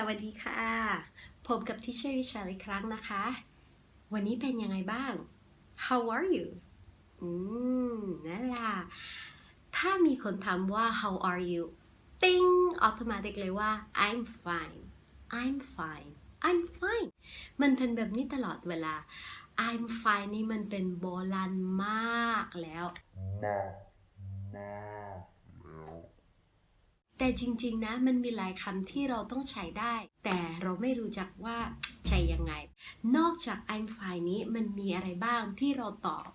สวัสดีค่ะพบกับทิเชอริชาอีกครั้งนะคะ วันนี้เป็นยังไงบ้าง How are you อืมนั่นล่ะ ถ้ามีคนถามว่า How are you ติ้งออโตมาติกเลยว่า I'm fine I'm fine I'm fine มันเป็นแบบนี้ตลอดเวลา I'm fine นี่มันเป็นโบราณมากแล้ว mouth, mouth, mouth. แต่จริงๆนะมันมีหลายคำที่เราต้องใช้ได้ แต่เราไม่รู้จักว่าใช้ยังไง นอกจาก I'm fine นี้มันมีอะไรบ้างที่เราตอบ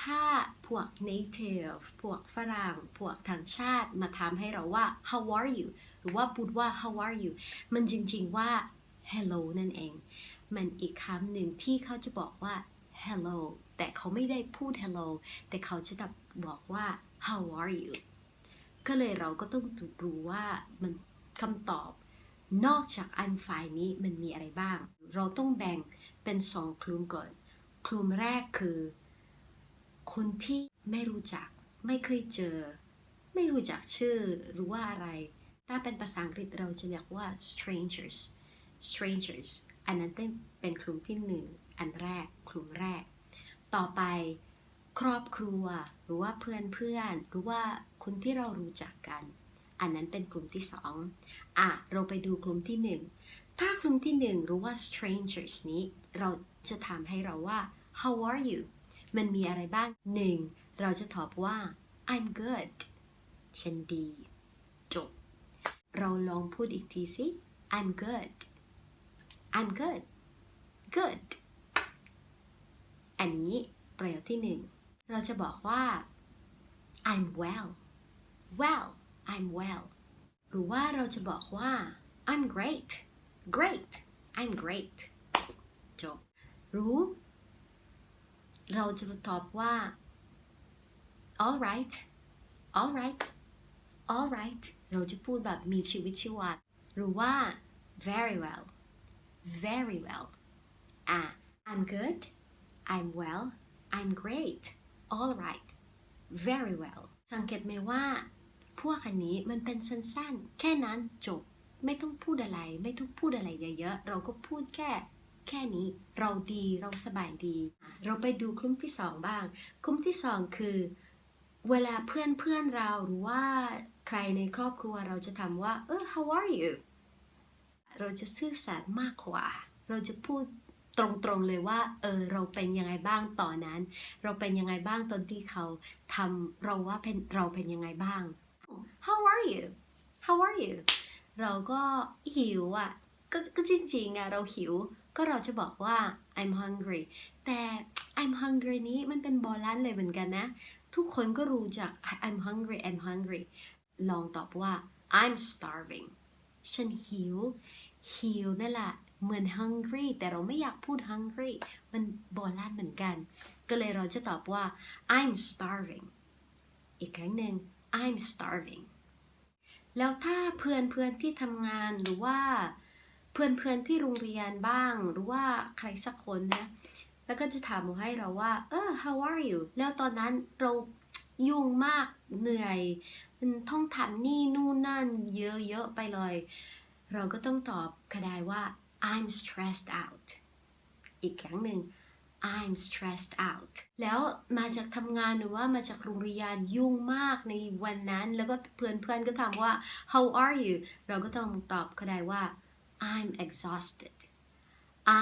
ถ้าพวก native พวกฝรั่ง พวกต่างชาติมาถามให้เราว่า how are you หรือว่าพูดว่า how are you มันจริงๆว่า hello นั่นเอง มันอีกคำหนึ่งที่เขาจะบอกว่า hello แต่เขาไม่ได้พูด hello แต่เขาจะบอกว่า how are you ก็เลยเราก็ต้องรู้ว่ามันคำตอบ นอกจาก I'm fine นี้มันมีอะไรบ้าง เราต้องแบ่งเป็นสองกลุ่มก่อน กลุ่มแรกคือ คนที่ไม่รู้จัก ไม่เคยเจอ ไม่รู้จักชื่อหรือว่าอะไร ถ้าเป็นภาษาอังกฤษเราจะเรียกว่า strangers strangers อันนั้นเป็นเป็นกลุ่มที่หนึ่งอันแรกกลุ่มแรก ต่อไปครอบครัว หรือว่าเพื่อนเพื่อนหรือว่า คนที่เรารู้จักกัน อันนั้นเป็นกลุ่มที่สองอะเราไปดูกลุ่มที่หนึ่งถ้ากลุ่มที่หนึ่งรือว่า strangers นี้ เราจะถามให้เราว่า how are you มันมีอะไรบ้างหนึ่งเราจะตอบว่า I'm good ฉันดี จบ เราลองพูดอีกทีสิ I'm good I'm good good อันนี้ประโยคที่หนึ่ง เราจะบอกว่า I'm well well I'm well หรือว่าเราจะบอกว่า I'm great great I'm great จบ รู้ เราจะตอบว่า all right all right all right เราจะพูดแบบมีชีวิตชีวาหรือว่า very well very well อ่ะ I'm good I'm well I'm great all right very well สังเกตไหมว่า พวกอันนี้มันเป็นสั้นๆ แค่นั้นจบ ไม่ต้องพูดอะไร ไม่ต้องพูดอะไรเยอะๆ เราก็พูดแค่ แค่นี้ เราดีเราสบายดี เราไปดูกลุ่มที่สองบ้างกลุ่มที่สองคือ เวลาเพื่อนเพื่อนๆเราหรือว่าใครในครอบครัวเราจะถามว่า เออ how are you เราจะซื่อสัตย์มากกว่า เราจะพูดตรงๆเลยว่า เออ เราเป็นยังไงบ้างตอนนั้น เราเป็นยังไงบ้างตอนที่เขาทำเราว่าเป็นเราเป็นยังไงบ้าง How are you How are you เราก็หิวอะก็ก็จริงๆอะเราหิว ก็เราจะบอกว่า I'm hungry แต่ I'm hungry นี้มันเป็นโบราณเลยเหมือนกันนะ ทุกคนก็รู้จัก I'm hungry I'm hungry ลองตอบว่า I'm starving ฉันหิว หิวนั่นแหละเหมือน hungry แต่เราไม่อยากพูด hungry มันโบราณเหมือนกัน ก็เลยเราจะตอบว่า I'm starving อีกครั้งหนึ่ง I'm starving แล้วถ้าเพื่อนเพื่อนที่ทำงานหรือว่าเพื่อนเพื่อนที่โรงเรียนบ้าง หรือว่าใครสักคนนะแล้วก็จะถามมาให้เราว่า เออ how are you แล้วตอนนั้นเรายุ่งมากเหนื่อย มันต้องทำนี่นู่นนั่น เยอะๆไปเลย เราก็ต้องตอบก็ได้ว่า I'm stressed out อีกครั้งหนึ่ง I'm stressed out แล้วมาจากทำงานหรือว่ามาจากโรงเรียนยุ่งมากในวันนั้น แล้วก็เพื่อนๆก็ถามว่า how are you เราก็ต้องตอบก็ได้ว่า I'm exhausted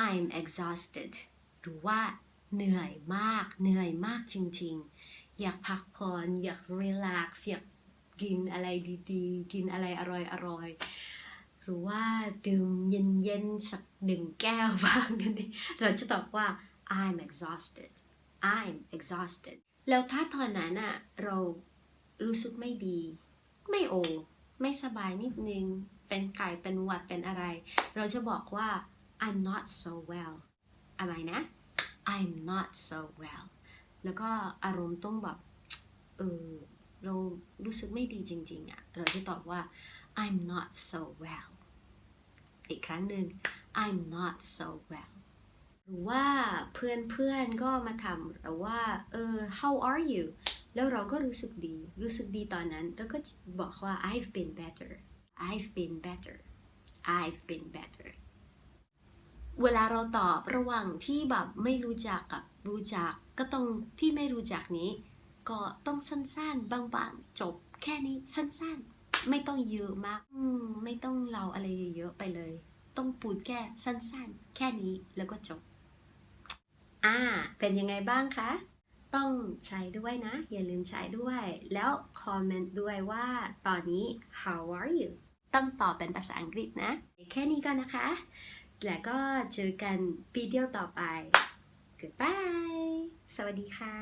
I'm exhausted หรือว่าเหนื่อยมาก เหนื่อยมากจริงๆ อยากพักผ่อนอยาก relax อยากกินอะไรดีๆ กินอะไรอร่อยๆ หรือว่าดื่มเย็นๆ สักหนึ่งแก้วบ้างนั่นเองเราจะตอบว่า I'm exhausted I'm exhausted แล้วถ้าตอนนั้นอะเรารู้สึกไม่ดี ไม่โอ ไม่สบายนิดนึง เป็นไก่เป็นหวัดเป็นอะไร เราจะบอกว่า I'm not so well อะไรนะ I'm not so well แล้วก็อารมณ์ต้องแบบเออเรารู้สึกไม่ดีจริงๆอะเราจะตอบว่า I'm not so well อีกครั้งหนึ่ง I'm not so well หรือว่าเพื่อนเพื่อนๆก็มาถามเราว่าเออ how are you แล้วเราก็รู้สึกดี รู้สึกดีตอนนั้น แล้วก็บอกว่า I've been better I've been better I've been better เวลาเราตอบระหว่างที่แบบไม่รู้จักกับรู้จักก็ต้องที่ไม่รู้จักนี้ ก็ต้องสั้นๆ บางๆ จบแค่นี้สั้นๆ ไม่ต้องเยอะมากมไม่ต้องเล่าอะไรเยอะๆไปเลย ต้องพูดแค่สั้นๆ แค่นี้แล้วก็จบ อ่า เป็นยังไงบ้างคะ ต้องใช้ด้วยนะ อย่าลืมใช้ด้วย แล้วคอมเมนต์ด้วยว่าตอนนี้ how are you ต้องตอบเป็นภาษาอังกฤษนะ แค่นี้ก่อนนะคะ แล้วก็เจอกันวิดีโอต่อไป goodbye สวัสดีค่ะ